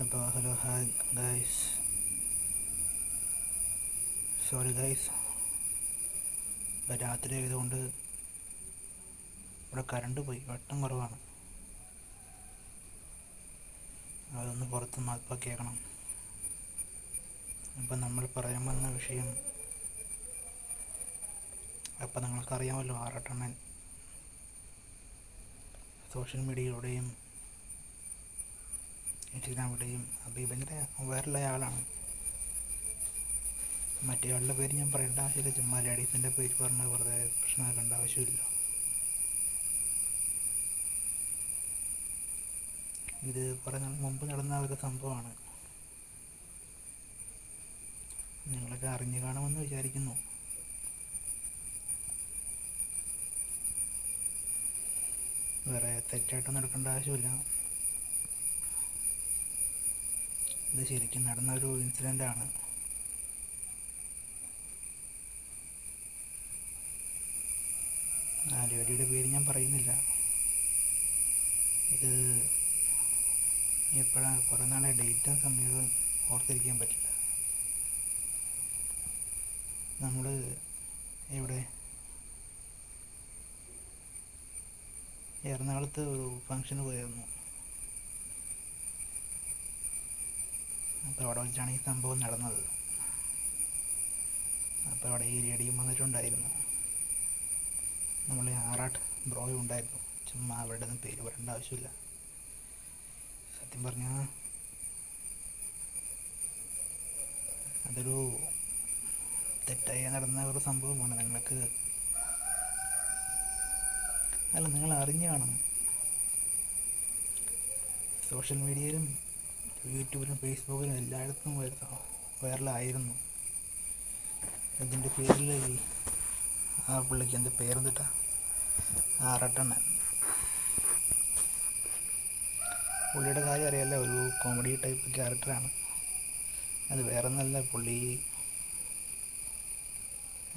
അപ്പോൾ hello hi guys. Sorry guys. ഇപ്പോൾ രാത്രി ആയതുകൊണ്ട് ഇവിടെ കറണ്ട് പോയി വെട്ടം കുറവാണ്. അതൊന്ന് പുറത്ത് മാപ്പാക്കിയേക്കണം. അപ്പം നമ്മൾ പറയാൻ വന്ന വിഷയം അപ്പം നിങ്ങൾക്കറിയാമല്ലോ ആറട്ടണ്ണൻ സോഷ്യൽ മീഡിയയിലൂടെയും ഇൻസ്റ്റഗ്രാമിലൂടെയും അപ്പോൾ ഭയങ്കര വൈറലായ ആളാണ്. മറ്റേ ആളുടെ പേര് ഞാൻ പറയേണ്ട ആവശ്യമില്ല. ചുമ്മാ ലേഡീസിന്റെ പേര് പറഞ്ഞ വെറുതെ പ്രശ്നമാക്കേണ്ട ആവശ്യമില്ല. ഇത് കുറേ നാൾ മുമ്പ് നടന്ന ഒരു സംഭവമാണ്. നിങ്ങളൊക്കെ അറിഞ്ഞു കാണുമെന്ന് വിചാരിക്കുന്നു. വേറെ തെറ്റായിട്ട് എടുക്കേണ്ട ആവശ്യമില്ല. ഇത് ശരിക്കും നടന്ന ഒരു ഇൻസിഡന്റ് ആണ്. ആ ലേഡിയുടെ പേര് ഞാൻ പറയുന്നില്ല. ഇത് എപ്പോഴാണ് കുറേ നാളെ ഡേറ്റും സമയവും ഓർത്തിരിക്കാൻ പറ്റില്ല. നമ്മൾ ഇവിടെ എറണാകുളത്ത് ഒരു ഫങ്ഷന് പോയിരുന്നു. അപ്പോൾ അവിടെ വെച്ചാണ് ഈ സംഭവം നടന്നത്. അപ്പോൾ അവിടെ ഈ റേഡിയും വന്നിട്ടുണ്ടായിരുന്നു. നമ്മളെ ആറാട്ട് ബ്രോയും ഉണ്ടായിരുന്നു. ചുമ്മാ അവരുടെ ഒന്നും പേര് പറയേണ്ട ആവശ്യമില്ല. സത്യം പറഞ്ഞാൽ അതൊരു തെറ്റായി നടന്ന ഒരു സംഭവമാണ്. നിങ്ങൾക്ക് അല്ല നിങ്ങൾ അറിഞ്ഞു കാണും സോഷ്യൽ മീഡിയയിലും യൂട്യൂബിലും ഫേസ്ബുക്കിലും എല്ലായിടത്തും വൈറലായിരുന്നു. ഇതിന്റെ പേരിൽ ആ പുള്ളിക്ക് എന്ത് പേരെന്തിട്ടാ? ആറട്ടണ്ണൻ പുള്ളിയുടെ കാര്യം അറിയാല്ല ഒരു കോമഡി ടൈപ്പ് ക്യാരക്ടറാണ്. അത് വേറെ ഒന്നല്ല പുള്ളി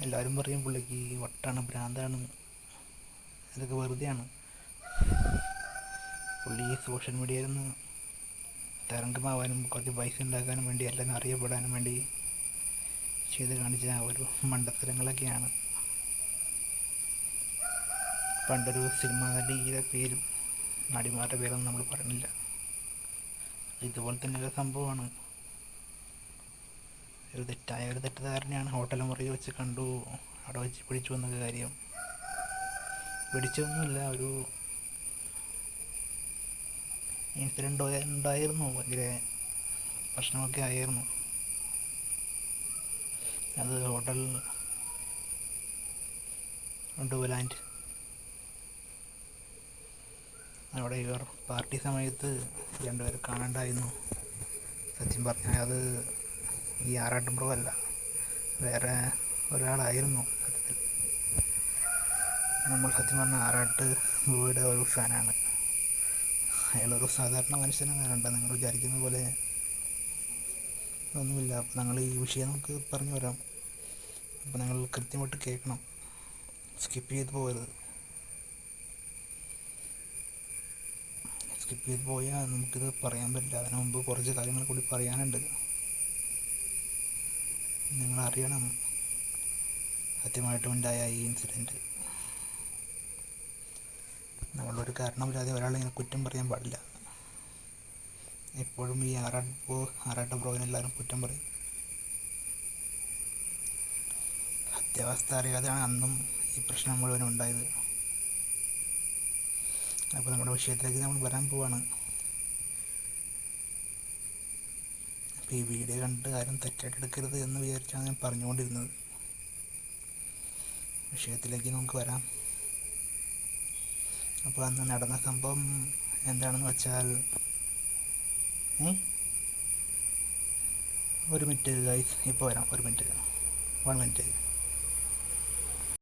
എല്ലാവരും പറയും പുള്ളിക്ക് വട്ടാണ് ഭ്രാന്താണ്. അതൊക്കെ വെറുതെയാണ്. പുള്ളി സോഷ്യൽ മീഡിയയിൽ നിന്ന് തരംഗമാവാനും കുറച്ച് പൈസ ഉണ്ടാക്കാനും വേണ്ടി അല്ലെങ്കിൽ അറിയപ്പെടാനും വേണ്ടി ചെയ്ത് കാണിച്ച ഒരു മണ്ടത്തരങ്ങളൊക്കെയാണ്. പണ്ടൊരു സിനിമ നടിയുടെ പേരും നടിമാരുടെ പേരൊന്നും നമ്മൾ പറഞ്ഞില്ല. ഇതുപോലെ തന്നെ ഒരു സംഭവമാണ്. ഒരു തെറ്റായ ഒരു തെറ്റിദ്ധാരണയാണ്. ഹോട്ടൽ മുറിയിൽ വെച്ച് കണ്ടു അവിടെ വെച്ച് പിടിച്ചു എന്നൊക്കെ കാര്യം. പിടിച്ചൊന്നുമില്ല ഒരു ഇൻസിഡന്റ് ഉണ്ടായിരുന്നു. ഭയങ്കര പ്രശ്നമൊക്കെ ആയിരുന്നു. അത് ഹോട്ടൽ ഡുവലാൻഡ് അവിടെ ഇവർ പാർട്ടി സമയത്ത് രണ്ടുപേരെ കാണണ്ടായിരുന്നു. സത്യം പറഞ്ഞാൽ അത് ഈ ആറാട്ടുംപ്രോ അല്ല. വേറെ ഒരാളായിരുന്നു സത്യത്തിൽ. നമ്മൾ സത്യം പറഞ്ഞ ആറാട്ട് ബ്രോയുടെ ഒരു ഫാനാണ്. അയാളൊരു സാധാരണ മനുഷ്യനാണ് കണ്ട നിങ്ങൾ വിചാരിക്കുന്ന പോലെ ഒന്നുമില്ല. അപ്പം ഞങ്ങൾ ഈ വിഷയം നമുക്ക് പറഞ്ഞു വരാം. അപ്പം നിങ്ങൾ കൃത്യമായിട്ട് കേൾക്കണം. സ്കിപ്പ് ചെയ്ത് പോകരുത്. സ്കിപ്പ് ചെയ്ത് പോയാൽ നമുക്കിത് പറയാൻ പറ്റില്ല. അതിനു മുമ്പ് കുറച്ച് കാര്യങ്ങൾ കൂടി പറയാനുണ്ട്. നിങ്ങളറിയണം. സത്യമായിട്ടും ഉണ്ടായ ഈ ഇൻസിഡന്റ് നമ്മളൊരു കാരണമില്ലാതെ ഒരാളെ ഇങ്ങനെ കുറ്റം പറയാൻ പാടില്ല. എപ്പോഴും ഈ ആറാട്ട് ബ്രോ ആറാട്ട് ബ്രോയിന് എല്ലാവരും കുറ്റം പറയും. സത്യാവസ്ഥ അറിയാതെയാണ് അന്നും ഈ പ്രശ്നം മുഴുവൻ ഉണ്ടായത്. അപ്പോൾ നമ്മുടെ വിഷയത്തിലേക്ക് നമ്മൾ വരാൻ പോവാണ്. അപ്പോൾ ഈ വീഡിയോ കണ്ട് ആരും തെറ്റായിട്ട് എടുക്കരുത് എന്ന് വിചാരിച്ചാണ് ഞാൻ പറഞ്ഞുകൊണ്ടിരുന്നത്. വിഷയത്തിലേക്ക് നമുക്ക് വരാം. അപ്പോൾ അന്ന് നടന്ന സംഭവം എന്താണെന്ന് വെച്ചാൽ ഒരു മിനിറ്റ് ഗൈസ് ഇപ്പോൾ വരാം. ഒരു മിനിറ്റ്. One minute